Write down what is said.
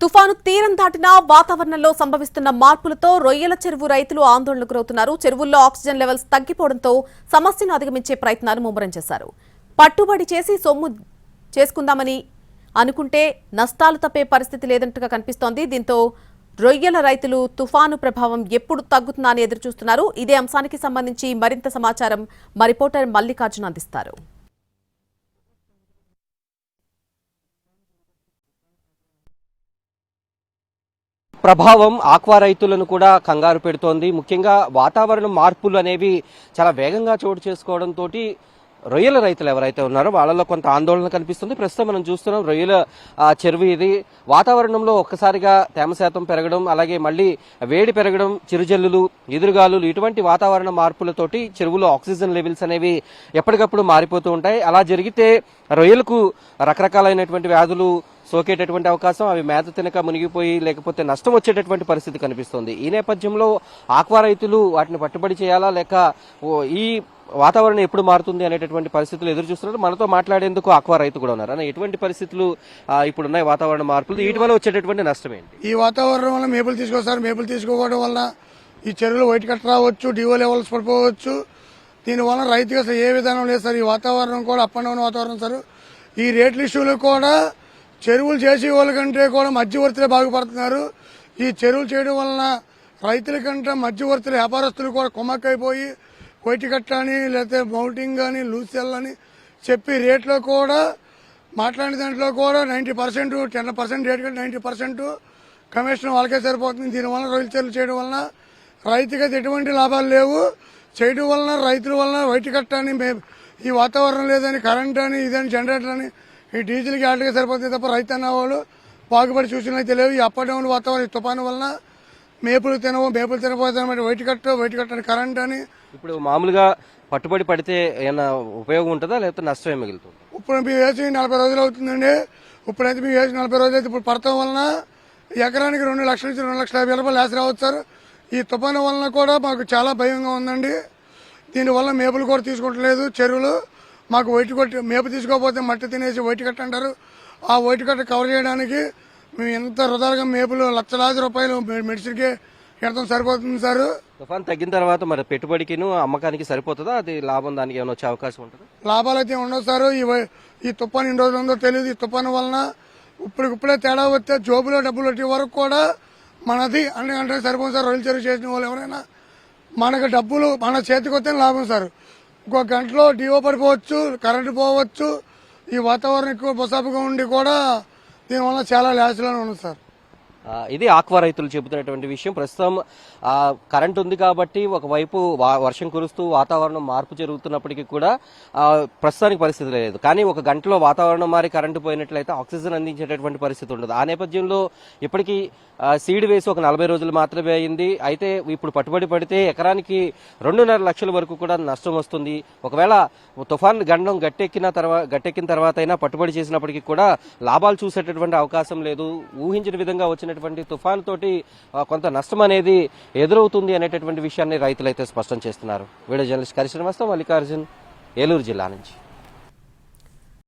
తుఫాను తీరం దాటిన వాతావరణంలో సంభవిస్తున్న మార్పులతో రొయ్యల చెరువు రైతులు ఆందోళనకు గురవుతున్నారు. చెరువుల్లో ఆక్సిజన్ లెవెల్స్ తగ్గిపోవడంతో సమస్యను అధిగమించే ప్రయత్నాలు ముమ్మరం చేశారు. పట్టుబడి చేసి సొమ్ము చేసుకుందామని అనుకుంటే నష్టాలు తప్పే పరిస్థితి లేదంటగా కనిపిస్తోంది. దీంతో రొయ్యల రైతులు తుఫాను ప్రభావం ఎప్పుడు తగ్గుతుందా అని ఎదురుచూస్తున్నారు. ఇదే అంశానికి సంబంధించి మరింత సమాచారం మా రిపోర్టర్ మల్లికార్జున అందిస్తారు. ప్రభావం ఆక్వా రైతులను కూడా కంగారు పెడుతోంది. ముఖ్యంగా వాతావరణ మార్పులు అనేవి చాలా వేగంగా చోటు చేసుకోవడంతో రొయ్యల రైతులు ఎవరైతే ఉన్నారో వాళ్ళలో కొంత ఆందోళన కనిపిస్తుంది. ప్రస్తుతం మనం చూస్తున్నాం రొయ్యల చెరువు ఇది. వాతావరణంలో ఒక్కసారిగా తేమ శాతం పెరగడం అలాగే మళ్ళీ వేడి పెరగడం చిరుజల్లులు ఎదురుగాలులు ఇటువంటి వాతావరణ మార్పులతోటి చెరువులో ఆక్సిజన్ లెవెల్స్ అనేవి ఎప్పటికప్పుడు మారిపోతూ ఉంటాయి. అలా జరిగితే రొయ్యలకు రకరకాలైనటువంటి వ్యాధులు సోకేటటువంటి అవకాశం అవి మేత తినక మునిగిపోయి లేకపోతే నష్టం వచ్చేటటువంటి పరిస్థితి కనిపిస్తుంది. ఈ నేపథ్యంలో ఆక్వా రైతులు వాటిని పట్టుబడి చేయాలా? లేక ఓ ఈ వాతావరణం ఎప్పుడు మారుతుంది అనేటటువంటి పరిస్థితులు ఎదురు చూస్తున్నారు. మనతో మాట్లాడేందుకు ఆక్వా రైతు కూడా ఉన్నారు. అన్న ఎటువంటి పరిస్థితులు ఇప్పుడున్నాయి వాతావరణ మార్పులు? వీటి వల్ల వచ్చేటటువంటి నష్టం ఏంటి? ఈ వాతావరణం వల్ల మేపులు తీసుకొస్తారు మేపులు తీసుకోవడం వల్ల ఈ చెరువులు వైట్ కట్ రావచ్చు డివో లెవెల్స్ పడిపోవచ్చు. దీనివల్ల రైతుకి అసలు ఏ విధానం లేదు సార్. ఈ వాతావరణం కూడా అప్ అండ్ డౌన్ వాతావరణం సార్. ఈ రేట్ల ఇష్యూలు కూడా చెరువులు చేసే వాళ్ళకంటే కూడా మధ్యవర్తులే బాగుపడుతున్నారు. ఈ చెరువులు చేయడం వలన రైతుల కంటే మధ్యవర్తులు వ్యాపారస్తులు కూడా కుమ్మక్కైపోయి వైట్ అని లేకపోతే మౌంటింగ్ కానీ లూజ్ అని చెప్పి రేట్లో కూడా మాట్లాడిన దాంట్లో కూడా ninety percent ten percent rate కంటే నైంటీ పర్సెంట్ కమిషన్ వాళ్ళకే సరిపోతుంది. దీనివల్ల రైతు చెరువులు చేయడం వలన రైతుకి అయితే ఎటువంటి లాభాలు లేవు. చేయడం వలన రైతుల వలన వైట్ కట్ అని మే- ఈ వాతావరణం లేదని కరెంట్ అని ఇదని జనరేటర్ అని ఈ డీజిల్కి ఆటగా సరిపోతుంది తప్ప రైతు అన్న వాళ్ళు బాగుపడి చూసిన అయితే లేవు. ఈ అప్ అండ్ డౌన్ వాతావరణం తుఫాను వలన మేపులు తినవు మేపులు తినపోతే వైట్ కట్ వైట్ కట్ అని కరెంట్ అని ఇప్పుడు మామూలుగా పట్టుబడి పడితే ఏమైనా ఉపయోగం ఉంటుందా? లేకపోతే నష్టమే మిగులుతుంది? ఇప్పుడు మేము వేసి నలభై రోజులు అవుతుందండి. ఇప్పుడైతే మేము వేసి నలభై రోజులు అయితే ఇప్పుడు పడతాం వలన ఎకరానికి రెండు లక్షల నుంచి రెండు లక్షల యాభై రూపాయలు వేసి రావచ్చు సార్. ఈ తుఫాను వలన కూడా మాకు చాలా భయంగా ఉందండి. దీనివల్ల మేపులు కూడా తీసుకుంటలేదు చెరువులు. మాకు వైట్ కొట్టి మేపు తీసుకోకపోతే మట్టి తినేసి వైట్ కట్ట అంటారు ఆ వైట్ కట్ట కవర్ చేయడానికి మేము ఎంత వృధాలుగా మేపులు లక్షలాది రూపాయలు మెడిసిన్కి ఎడతాం సరిపోతుంది సార్. తుఫాన్ తగ్గిన తర్వాత మరి పెట్టుబడికిను అమ్మకానికి సరిపోతుందా? అది లాభం దానికి ఏమైనా వచ్చే అవకాశం ఉంటుందా? లాభాలు అయితే ఉండవు సార్. ఈ ఈ తుఫాను ఎన్ని రోజులు ఉందో తెలియదు ఈ తుఫాను వలన ఇప్పటికిప్పుడే తేడా వస్తే జోబులో డబ్బులు వచ్చే వరకు కూడా మనది అన్ని గంటలకు సరిపోదు సార్. రొయ్యలు చెరువు చేసిన వాళ్ళు ఎవరైనా మనకు డబ్బులు మన చేతికి వస్తే లాభం సార్. ఇంకో గంటలో డివో పడిపోవచ్చు కరెంటు పోవచ్చు. ఈ వాతావరణం ఎక్కువ బొసాపుగా ఉండి కూడా దీనివల్ల చాలా లాస్లోనే ఉంది సార్. ఇది ఆక్వా రైతులు చెబుతున్నటువంటి విషయం. ప్రస్తుతం కరెంట్ ఉంది కాబట్టి ఒకవైపు వర్షం కురుస్తూ వాతావరణం మార్పు జరుగుతున్నప్పటికీ కూడా ప్రస్తుతానికి పరిస్థితి లేదు. కానీ ఒక గంటలో వాతావరణం మారి కరెంటు పోయినట్లయితే ఆక్సిజన్ అందించేటటువంటి పరిస్థితి ఉండదు. ఆ నేపథ్యంలో ఇప్పటికీ సీడ్ వేసి ఒక నలభై రోజులు మాత్రమే అయింది. అయితే ఇప్పుడు పట్టుబడి పడితే ఎకరానికి రెండున్నర లక్షల వరకు కూడా నష్టం వస్తుంది. ఒకవేళ తుఫాన్ గండం గట్టెక్కిన తర్వాత గట్టెక్కిన తర్వాత అయినా పట్టుబడి చేసినప్పటికీ కూడా లాభాలు చూసేటటువంటి అవకాశం లేదు. ఊహించిన విధంగా వచ్చిన వచ్చినటువంటి తుఫాన్ తోటి ఆ, కొంత నష్టం అనేది ఎదురవుతుంది అనేటటువంటి విషయాన్ని రైతులైతే స్పష్టం చేస్తున్నారు. వీడియో జర్నలిస్ట్ కరిశ్రమస్తో మల్లికార్జున్ ఏలూరు జిల్లా నుంచి.